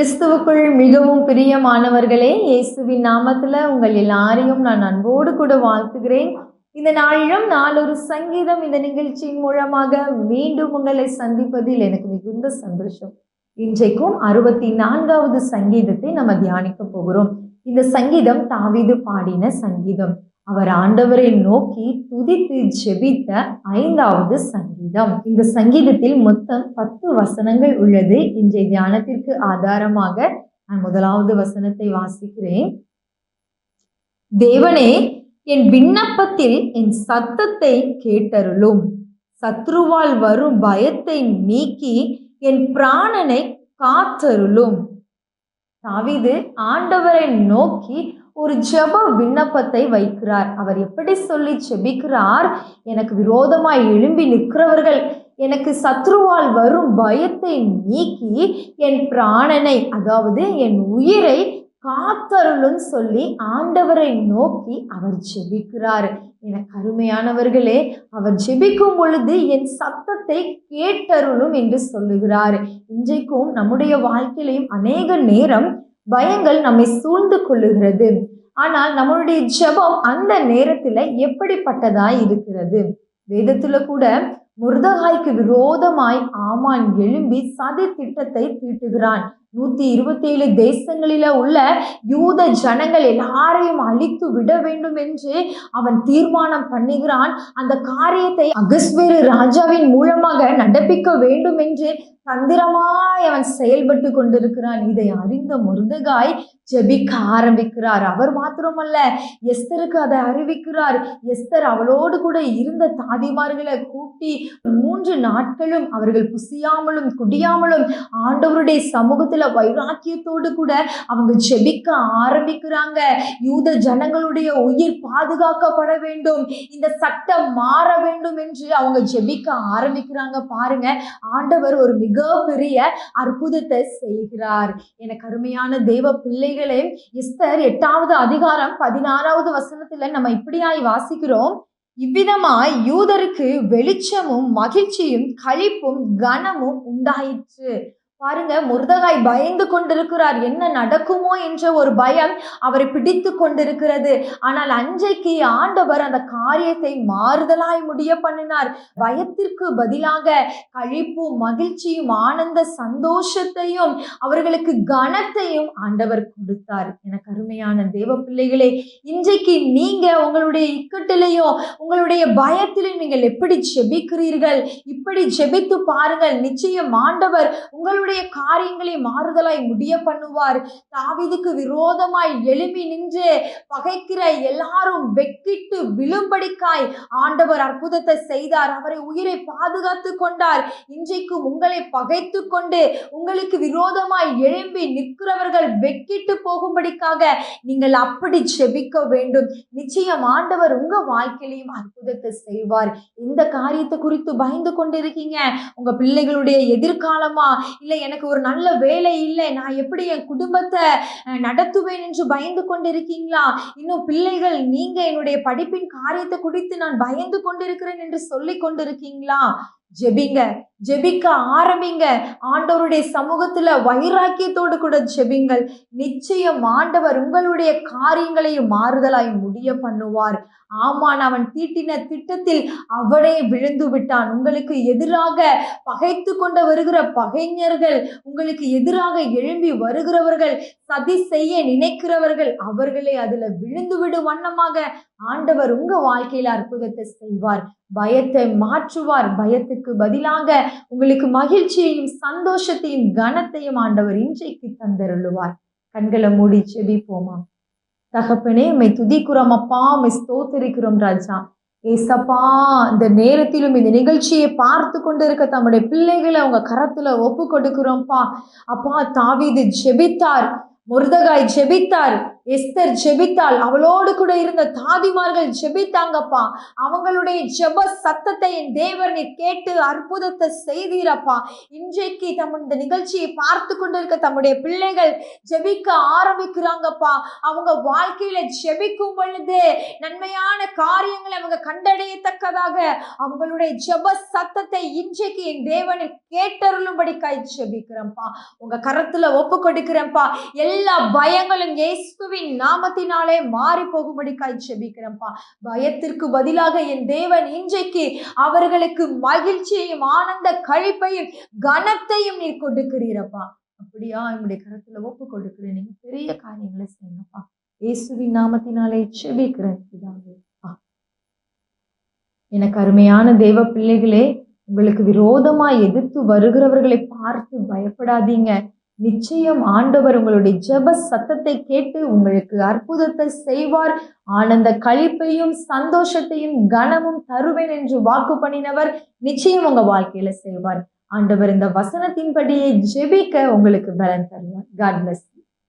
கிறிஸ்துவுக்குள் மிகவும் பிரியமானவர்களே இயேசுவின் நாமத்தில் உங்கள் எல்லாரையும் நான் அன்போடு கூட வாழ்த்துகிறேன். இந்த நாளிலும் நாளொரு சங்கீதம் இந்த நிகழ்ச்சியின் மூலமாக மீண்டும் உங்களை சந்திப்பதில் எனக்கு மிகுந்த சந்தோஷம். இன்றைக்கும் அறுபத்தி நான்காவது சங்கீதத்தை நம்ம தியானிக்க போகிறோம். இந்த சங்கீதம் தாவிது பாடின சங்கீதம். அவர் ஆண்டவரை நோக்கி துதித்து ஜெபித்த ஐந்தாவது சங்கீதம். இந்த சங்கீதத்தில் மொத்தம் பத்து வசனங்கள் உள்ளது. இன்றைய தியானத்திற்கு ஆதாரமாக நான் முதலாவது வசனத்தை வாசிக்கிறேன். தேவனே என் விண்ணப்பத்தில் என் சத்தத்தை கேட்டருளும். சத்ருவால் வரும் பயத்தை நீக்கி என் பிராணனை காத்தருளும். தாவிது ஆண்டவரை நோக்கி ஒரு ஜெப விண்ணப்பத்தை வைக்கிறார். அவர் எப்படி சொல்லி ஜெபிக்கிறார்? எனக்கு விரோதமாய் எழும்பி நிற்கிறவர்கள் எனக்கு சத்ருவால் வரும் பயத்தை நீக்கி என் பிராணனை அதாவது என் உயிரை காத்தருளும் சொல்லி ஆண்டவரை நோக்கி அவர் ஜெபிக்கிறார். எனக்கு அருமையானவர்களே அவர் ஜெபிக்கும் பொழுது என் சத்தத்தை கேட்டருளும் என்று சொல்லுகிறார். இன்றைக்கும் நம்முடைய வாழ்க்கையிலையும் அநேக நேரம் பயங்கள் நம்மை சூழ்ந்து கொள்ளுகிறது. ஆனால் நம்மளுடைய ஜெபம் அந்த நேரத்துல எப்படிப்பட்டதாய் இருக்கிறது? வேதத்துல கூட முருதகாய்க்கு விரோதமாய் ஆமான் எழும்பி சதி திட்டத்தை தீட்டுகிறான். நூத்தி இருபத்தி ஏழு தேசங்களில உள்ள யூத ஜனங்கள் எல்லாரையும் அழித்து விட வேண்டும் என்று அவன் தீர்மானம் பண்ணுகிறான். அந்த காரியத்தை அகஸ்வேரு ராஜாவின் மூலமாக நடப்பிக்க வேண்டும் என்று தந்திரமாய் அவன் செயல்பட்டு கொண்டிருக்கிறான். இதை அறிந்த முருதகாய் ஜெபிக்க ஆரம்பிக்கிறார். அவர் மாத்திரமல்ல எஸ்தருக்கு அதை அறிவிக்கிறார். எஸ்தர் அவளோடு கூட இருந்த தாதிமார்களை கூட்டி மூன்று நாட்களும் அவர்கள் புசியாமலும் குடியாமலும் ஆண்டவருடைய சமூகத்தில் வைராக்கியத்தோடு கூட அவங்க ஜெபிக்க ஆரம்பிக்கிறாங்க. யூத ஜனங்களுடைய உயிர் பாதுகாக்கப்பட வேண்டும். இந்த சட்டம் மாற வேண்டும் என்று அவங்க ஜெபிக்க ஆரம்பிக்கிறாங்க பாருங்க. ஆண்டவர் ஒரு மிகப்பெரிய அற்புதத்தை செய்கிறார். என கருமையான தெய்வ பிள்ளைகளே எஸ்தர் எட்டாவது அதிகாரம் பதினாறாவது வசனத்துல நம்ம இப்படியாய் வாசிக்கிறோம். இவ்விதமாய் யூதருக்கு வெளிச்சமும் மகிழ்ச்சியும் களிப்பும் கனமும் உண்டாயிற்று. பாருங்க முருதகாய் பயந்து கொண்டிருக்கிறார். என்ன நடக்குமோ என்ற ஒரு பயம் அவரை பிடித்து கொண்டிருக்கிறது. ஆனால் அன்றைக்கு ஆண்டவர் அந்த காரியத்தை மாறுதலாய் முடிய பண்ணினார். பயத்திற்கு பதிலாக கழிப்பும் மகிழ்ச்சியும் ஆனந்த சந்தோஷத்தையும் அவர்களுக்கு கனத்தையும் ஆண்டவர் கொடுத்தார். எனக்கு அருமையான தேவ பிள்ளைகளே இன்றைக்கு நீங்க உங்களுடைய இக்கட்டிலையும் உங்களுடைய பயத்திலையும் நீங்கள் எப்படி ஜெபிக்கிறீர்கள்? இப்படி ஜெபித்து பாருங்கள். நிச்சயம் ஆண்டவர் உங்களுடைய காரியங்களை மாறுதலாய் முடிய பண்ணுவார். தாவிதுக்கு விரோதமாய் எழும்பி நின்று பகைக்கிற எல்லாரும் வெக்கிட்டு விழும்படிக்காய் ஆண்டவர் அற்புதத்தை செய்தார். அவரை உயிரை பாதுகாத்து கொண்டார். இன்றைக்கும் உங்களை பகைத்து கொண்டு உங்களுக்கு விரோதமாய் எழும்பி நிற்கிறவர்கள் வெக்கிட்டு போகும்படிக்காக நீங்கள் அப்படி செபிக்க வேண்டும். நிச்சயம் ஆண்டவர் உங்க வாழ்க்கையிலையும் அற்புதத்தை செய்வார். இந்த காரியத்தை குறித்து பயந்து கொண்டிருக்கீங்க. உங்க பிள்ளைகளுடைய எதிர்காலமா? இல்லை எனக்கு ஒரு நல்ல வேலை இல்லை. நான் எப்படி என் குடும்பத்தை அஹ், நடத்துவேன் என்று பயந்து கொண்டிருக்கீங்களா? இன்னும் பிள்ளைகள் நீங்க என்னுடைய படிப்பின் காரியத்தை குறித்து நான் பயந்து கொண்டிருக்கிறேன் என்று சொல்லி கொண்டிருக்கீங்களா? ஜெபிங்க. ஜெபிக்க ஆரம்பிங்க. ஆண்டவருடைய சமூகத்துல வைராக்கியத்தோடு கூட ஜெபிங்கள். நிச்சயம் ஆண்டவர் உங்களுடைய காரியங்களையும் மாறுதலாய் முடிய பண்ணுவார். ஆமான் அவன் தீட்டின திட்டத்தில் அவனே விழுந்து விட்டான். உங்களுக்கு எதிராக பகைத்து கொண்டு வருகிற பகைஞர்கள் உங்களுக்கு எதிராக எழும்பி வருகிறவர்கள் சதி செய்ய நினைக்கிறவர்கள் அவர்களே அதுல விழுந்து விடும் வண்ணமாக ஆண்டவர் உங்க வாழ்க்கையில அற்புதத்தை செய்வார். பயத்தை மாற்றுவார். பயத்துக்கு பதிலாக உங்களுக்கு மகிழ்ச்சியையும் சந்தோஷத்தையும் கனத்தையும் ஆண்டவர் இன்றைக்கு தந்தருளுவார். கண்களை மூடி செபிப்போமா? தகப்பனே உம்மை துதிக்கிறோம். அப்பா உம்மை ஸ்தோத்தரிக்கிறோம் ராஜா. ஏசப்பா இந்த நேரத்திலும் இந்த நிகழ்ச்சியை பார்த்து கொண்டு இருக்க தம்முடைய பிள்ளைகளை உங்க கரத்துல ஒப்பு கொடுக்கிறோம்ப்பா அப்பா தாவிது ஜெபித்தார். முருதகாய் ஜெபித்தார். எஸ்தர் ஜெபித்தாள் அவளோடு கூட இருந்த தாதிமார்கள் ஜெபித்தாங்கப்பா. அவங்களுடைய ஜெப சத்தத்தை என் தேவர் நீ கேட்டு அற்புதத்தை செய்தீரப்பா. இன்றைக்கு தம் இந்த நிகழ்ச்சியை பார்த்து கொண்டிருக்க தம்முடைய பிள்ளைகள் ஜெபிக்க ஆரம்பிக்கிறாங்கப்பா. அவங்க வாழ்க்கையில ஜெபிக்கும் பொழுது நன்மையான காரியங்களை அவங்க கண்டடையத்தக்கதாக அவங்களுடைய ஜெப சத்தத்தை இன்றைக்கு என் தேவனை கேட்டருளும்படிக்காய் ஜெபிக்கிறேன்ப்பா. உங்க கரத்துல ஒப்பு கொடுக்கிறேன்ப்பா. எல்லா பயங்களும் இயேசுவின் நாமத்தினாலே மாறி போகும்படிக்காய் ஜெபிக்கிறப்பா பயத்திற்கு பதிலாக என் தேவன் இன்றைக்கு அவர்களுக்கு மகிழ்ச்சியையும் ஆனந்த கழிப்பையும் கனத்தையும் நீர் கொடுக்கிறீரப்பா. அப்படியா? என்னுடைய கருத்துல ஒப்பு கொடுக்கிறேன். நீங்க பெரிய காரியங்களை செய்யுங்கப்பா. இயேசுவின் நாமத்தினாலே ஜெபிக்கிறேன் பிதாவே. எனக்கு அருமையான தேவ பிள்ளைகளே உங்களுக்கு விரோதமா எதிர்த்து வருகிறவர்களை பார்த்து பயப்படாதீங்க. நிச்சயம் ஆண்டவர் உங்களுடைய ஜெப சத்தத்தை கேட்டு உங்களுக்கு அற்புதத்தை செய்வார். ஆனந்த கழிப்பையும் சந்தோஷத்தையும் கனமும் தருவேன் என்று வாக்கு பண்ணினவர் நிச்சயம் உங்க வாழ்க்கையில செய்வார். ஆண்டவர் இந்த வசனத்தின்படியே ஜெபிக்க உங்களுக்கு பலன் தருவார். God plus